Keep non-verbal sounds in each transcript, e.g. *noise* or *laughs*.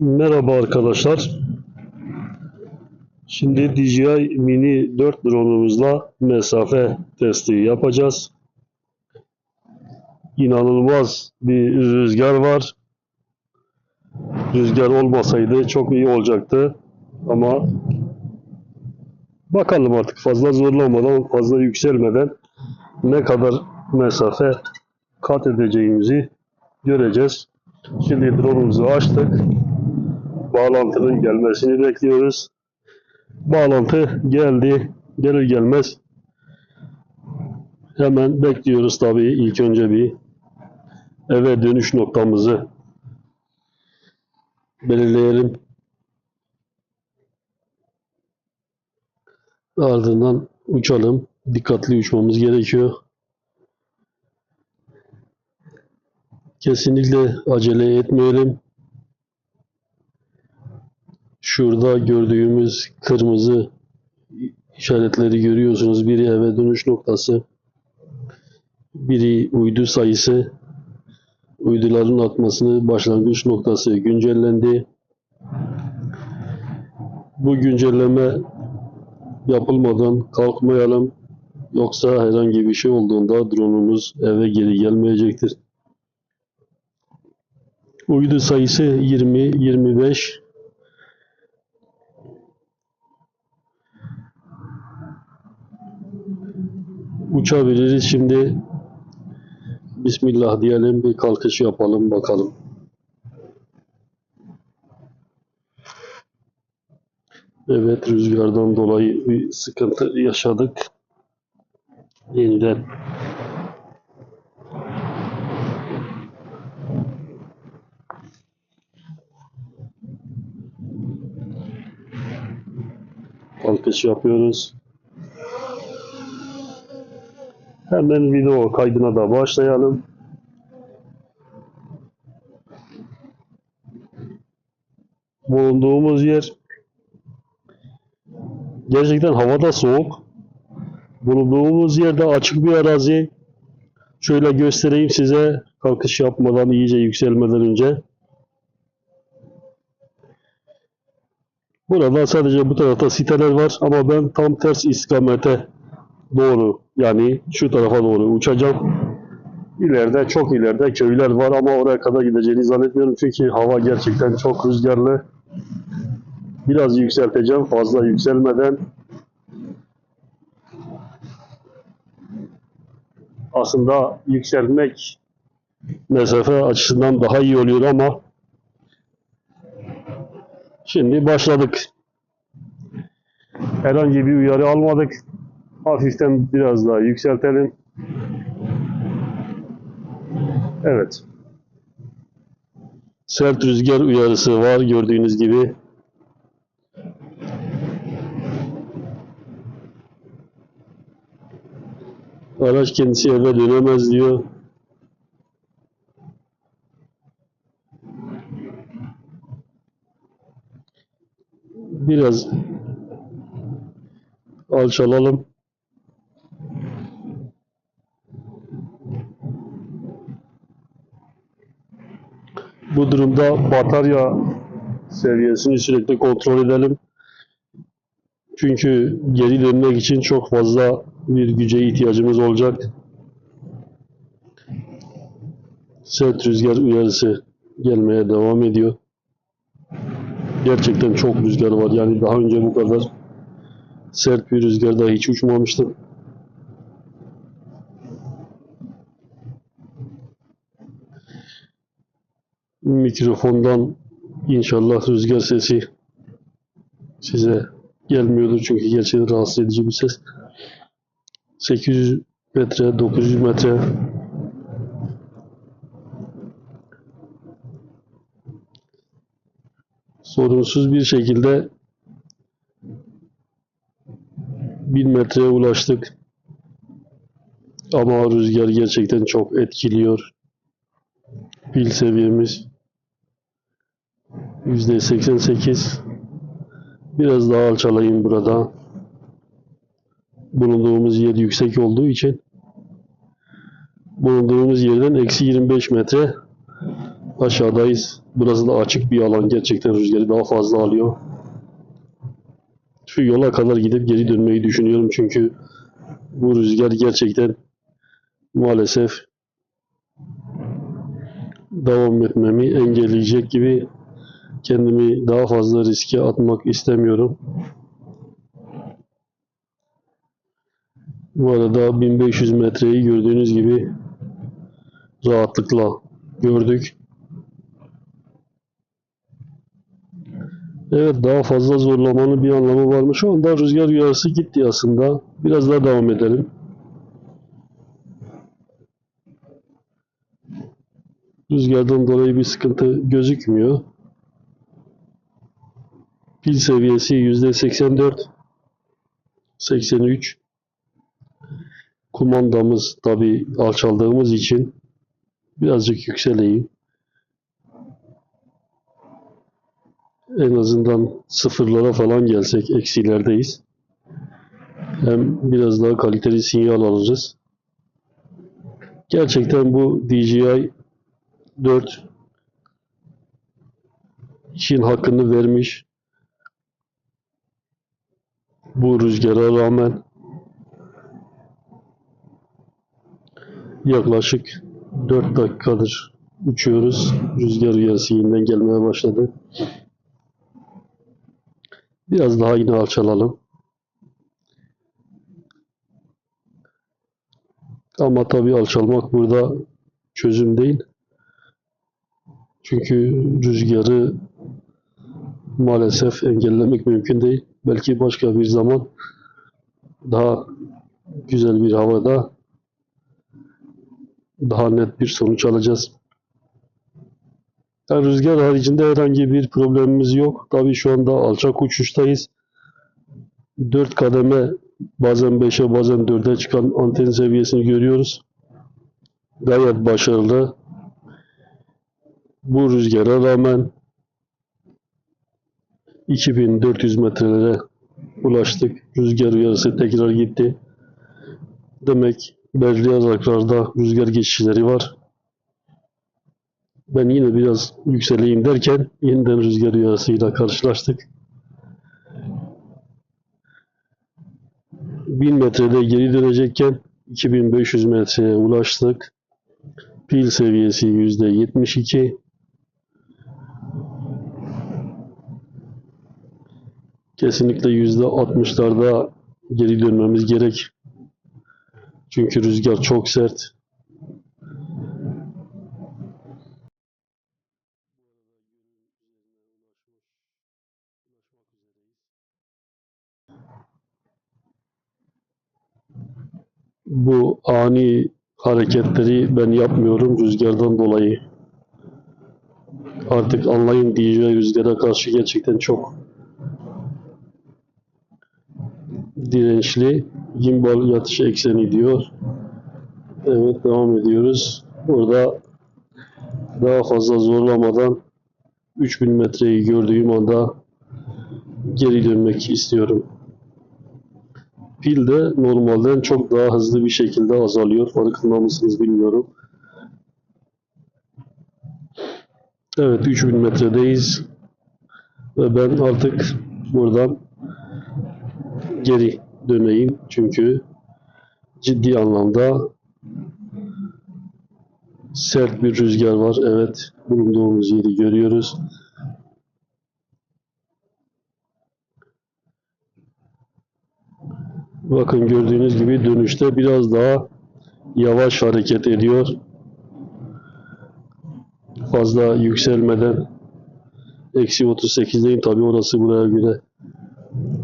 Merhaba arkadaşlar. Şimdi DJI Mini 4 drone'umuzla mesafe testi yapacağız. İnanılmaz bir rüzgar var. Rüzgar olmasaydı çok iyi olacaktı. Ama bakalım artık fazla zorlamadan, fazla yükselmeden ne kadar mesafe kat edeceğimizi göreceğiz. Şimdi drone'umuzu açtık bağlantının gelmesini bekliyoruz. Bağlantı geldi. Gelir gelmez hemen bekliyoruz tabii ilk önce bir eve dönüş noktamızı belirleyelim. Ardından uçalım. Dikkatli uçmamız gerekiyor. Kesinlikle acele etmeyelim. Şurada gördüğümüz kırmızı işaretleri görüyorsunuz. Biri eve dönüş noktası, biri uydu sayısı, uyduların atmasını başlangıç noktası güncellendi. Bu güncelleme yapılmadan kalkmayalım. Yoksa herhangi bir şey olduğunda drone'umuz eve geri gelmeyecektir. Uydu sayısı 20-25 uçabiliriz. Şimdi Bismillah diyelim bir kalkış yapalım bakalım. Evet rüzgardan dolayı bir sıkıntı yaşadık. Yeniden kalkış yapıyoruz. Hemen video kaydına da başlayalım. Bulunduğumuz yer gerçekten havada soğuk. Bulunduğumuz yerde açık bir arazi. Şöyle göstereyim size kalkış yapmadan iyice yükselmeden önce. Burada sadece bu tarafta siteler var ama ben tam ters istikamete doğru yani şu tarafa doğru uçacağım. İleride çok ileride köyler var ama oraya kadar gideceğini zannetmiyorum çünkü hava gerçekten çok rüzgarlı. Biraz yükselteceğim fazla yükselmeden. Aslında yükselmek mesafe açısından daha iyi oluyor ama şimdi başladık. Herhangi bir uyarı almadık. Hafiften biraz daha yükseltelim. Evet. Sert rüzgar uyarısı var gördüğünüz gibi. Araç kendisi eve dönemez diyor. Biraz alçalalım. Bu durumda batarya seviyesini sürekli kontrol edelim. Çünkü geri dönmek için çok fazla bir güce ihtiyacımız olacak. Sert rüzgar uyarısı gelmeye devam ediyor. Gerçekten çok rüzgar var. Yani daha önce bu kadar sert bir rüzgarda hiç uçmamıştım. Mikrofondan inşallah rüzgar sesi size gelmiyordur çünkü gerçekten rahatsız edici bir ses. 800 metre, 900 metre sorunsuz bir şekilde 1000 metreye ulaştık. Ama rüzgar gerçekten çok etkiliyor. Pil seviyemiz %88 biraz daha alçalayayım burada bulunduğumuz yer yüksek olduğu için bulunduğumuz yerden eksi 25 metre aşağıdayız. Burası da açık bir alan. Gerçekten rüzgarı daha fazla alıyor. Şu yola kadar gidip geri dönmeyi düşünüyorum çünkü bu rüzgar gerçekten maalesef devam etmemi engelleyecek gibi kendimi daha fazla riske atmak istemiyorum. Bu arada 1500 metreyi gördüğünüz gibi rahatlıkla gördük. Evet daha fazla zorlamanın bir anlamı var mı? Şu anda rüzgar uyarısı gitti aslında. Biraz daha devam edelim. Rüzgardan dolayı bir sıkıntı gözükmüyor. Pil seviyesi %84 83 Kumandamız tabi alçaldığımız için birazcık yükseleyim. En azından sıfırlara falan gelsek eksilerdeyiz. Hem biraz daha kaliteli sinyal alırız. Gerçekten bu DJI 4 işin hakkını vermiş. Bu rüzgara rağmen yaklaşık 4 dakikadır uçuyoruz. Rüzgar uyarısı yeniden gelmeye başladı. Biraz daha yine alçalalım. Ama tabii alçalmak burada çözüm değil. Çünkü rüzgarı maalesef engellemek mümkün değil. Belki başka bir zaman daha güzel bir havada daha net bir sonuç alacağız. Yani rüzgar haricinde herhangi bir problemimiz yok. Tabii şu anda alçak uçuştayız. 4 kademe bazen 5'e bazen 4'e çıkan anten seviyesini görüyoruz. Gayet başarılı. Bu rüzgara rağmen 2400 metrelere ulaştık. Rüzgar uyarısı tekrar gitti. Demek belli aralıklarda rüzgar geçişleri var. Ben yine biraz yükseleyim derken yeniden rüzgar uyarısıyla karşılaştık. 1000 metrede geri dönecekken 2500 metreye ulaştık. Pil seviyesi %72. Kesinlikle %60'larda geri dönmemiz gerek. Çünkü rüzgar çok sert. Bu ani hareketleri ben yapmıyorum rüzgardan dolayı. Artık anlayın DJ rüzgara karşı gerçekten çok dirençli. Gimbal yatış ekseni diyor. Evet devam ediyoruz. Burada daha fazla zorlamadan 3000 metreyi gördüğüm anda geri dönmek istiyorum. Pil de normalden çok daha hızlı bir şekilde azalıyor. Farkında mısınız bilmiyorum. Evet 3000 metredeyiz. Ve ben artık buradan geri döneyim. Çünkü ciddi anlamda sert bir rüzgar var. Evet bulunduğumuz yeri görüyoruz. Bakın gördüğünüz gibi dönüşte biraz daha yavaş hareket ediyor. Fazla yükselmeden eksi 38'deyim tabi orası buraya göre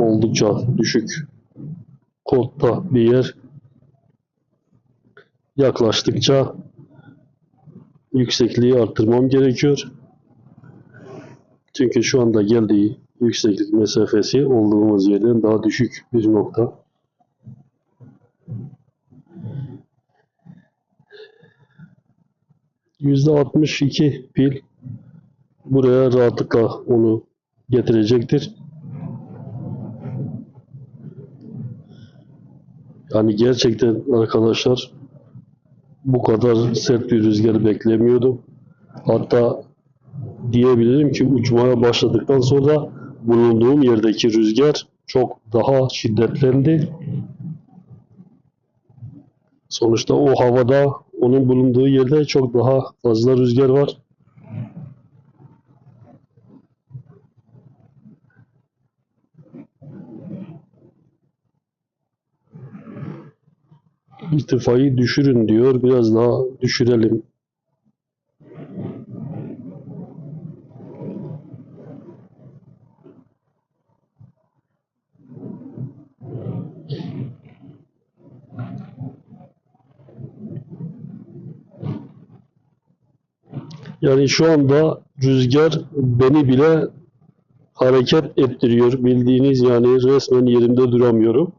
oldukça düşük kodda bir yer. Yaklaştıkça yüksekliği arttırmam gerekiyor. Çünkü şu anda geldiği yükseklik mesafesi olduğumuz yerden daha düşük bir nokta. %62 pil buraya rahatlıkla onu getirecektir. Yani gerçekten arkadaşlar bu kadar sert bir rüzgar beklemiyordum. Hatta diyebilirim ki uçmaya başladıktan sonra bulunduğum yerdeki rüzgar çok daha şiddetlendi. Sonuçta o havada onun bulunduğu yerde çok daha fazla rüzgar var. İrtifayı düşürün diyor. Biraz daha düşürelim. Yani şu anda rüzgar beni bile hareket ettiriyor. Bildiğiniz yani resmen yerimde duramıyorum.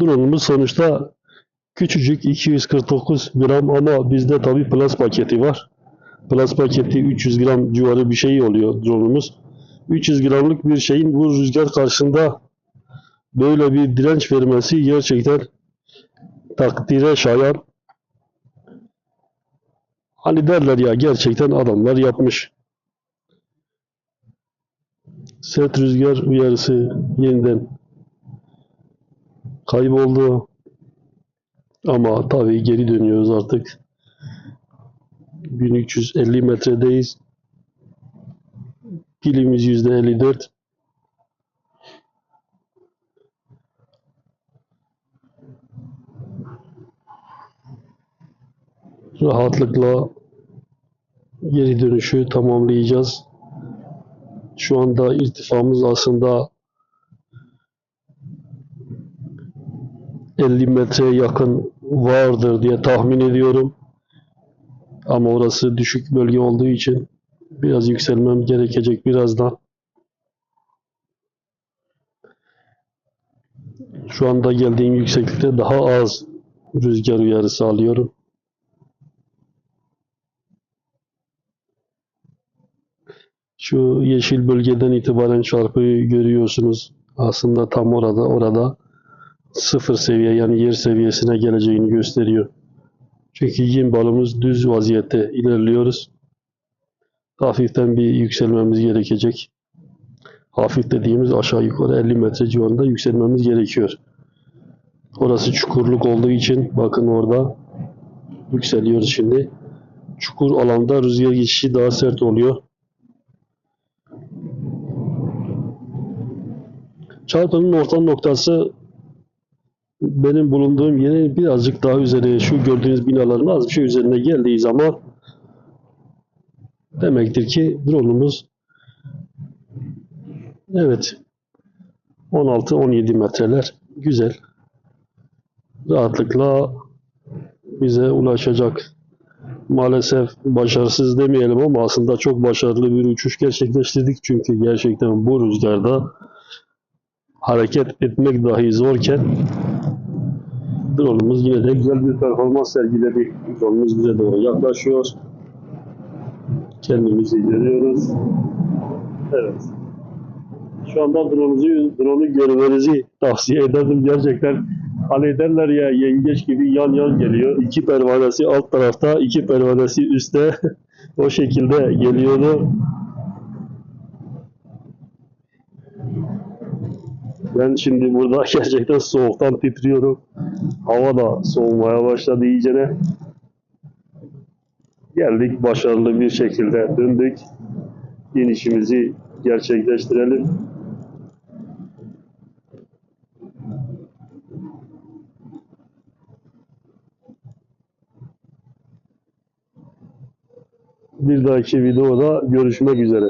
Drone'umuz sonuçta küçücük 249 gram ama bizde tabi Plus paketi var. Plus paketi 300 gram civarı bir şey oluyor drone'umuz. 300 gramlık bir şeyin bu rüzgar karşısında böyle bir direnç vermesi gerçekten takdire şayan. Hani derler ya gerçekten adamlar yapmış. Sert rüzgar uyarısı yeniden kayboldu. Ama tabii geri dönüyoruz artık. 1350 metredeyiz. Pilimiz %54. Rahatlıkla geri dönüşü tamamlayacağız. Şu anda irtifamız aslında 50 metreye yakın vardır diye tahmin ediyorum. Ama orası düşük bölge olduğu için biraz yükselmem gerekecek birazdan. Şu anda geldiğim yükseklikte daha az rüzgar uyarısı alıyorum. Şu yeşil bölgeden itibaren çarpıyı görüyorsunuz. Aslında tam orada, orada sıfır seviye yani yer seviyesine geleceğini gösteriyor. Çünkü yem balımız düz vaziyette ilerliyoruz. Hafiften bir yükselmemiz gerekecek. Hafif dediğimiz aşağı yukarı 50 metre civarında yükselmemiz gerekiyor. Orası çukurluk olduğu için bakın orada yükseliyoruz şimdi. Çukur alanda rüzgar geçişi daha sert oluyor. Çarpının orta noktası benim bulunduğum yerin birazcık daha üzeri şu gördüğünüz binaların az bir şey üzerine geldiği zaman demektir ki drone'umuz evet 16-17 metreler güzel rahatlıkla bize ulaşacak. Maalesef başarısız demeyelim ama aslında çok başarılı bir uçuş gerçekleştirdik. Çünkü gerçekten bu rüzgarda hareket etmek dahi zorken drone'umuz yine de güzel bir performans sergiledi. Drone'umuz bize doğru yaklaşıyor. Kendimizi görüyoruz. Evet. Şu anda drone'unuzu, drone'u görmenizi tavsiye ederdim. Gerçekten hani derler ya yengeç gibi yan yan geliyor. İki pervanesi alt tarafta, iki pervanesi üstte. *laughs* o şekilde geliyordu. Ben şimdi burada *laughs* gerçekten soğuktan titriyorum. Hava da soğumaya başladı iyicene. Geldik başarılı bir şekilde döndük. İnişimizi gerçekleştirelim. Bir dahaki videoda görüşmek üzere.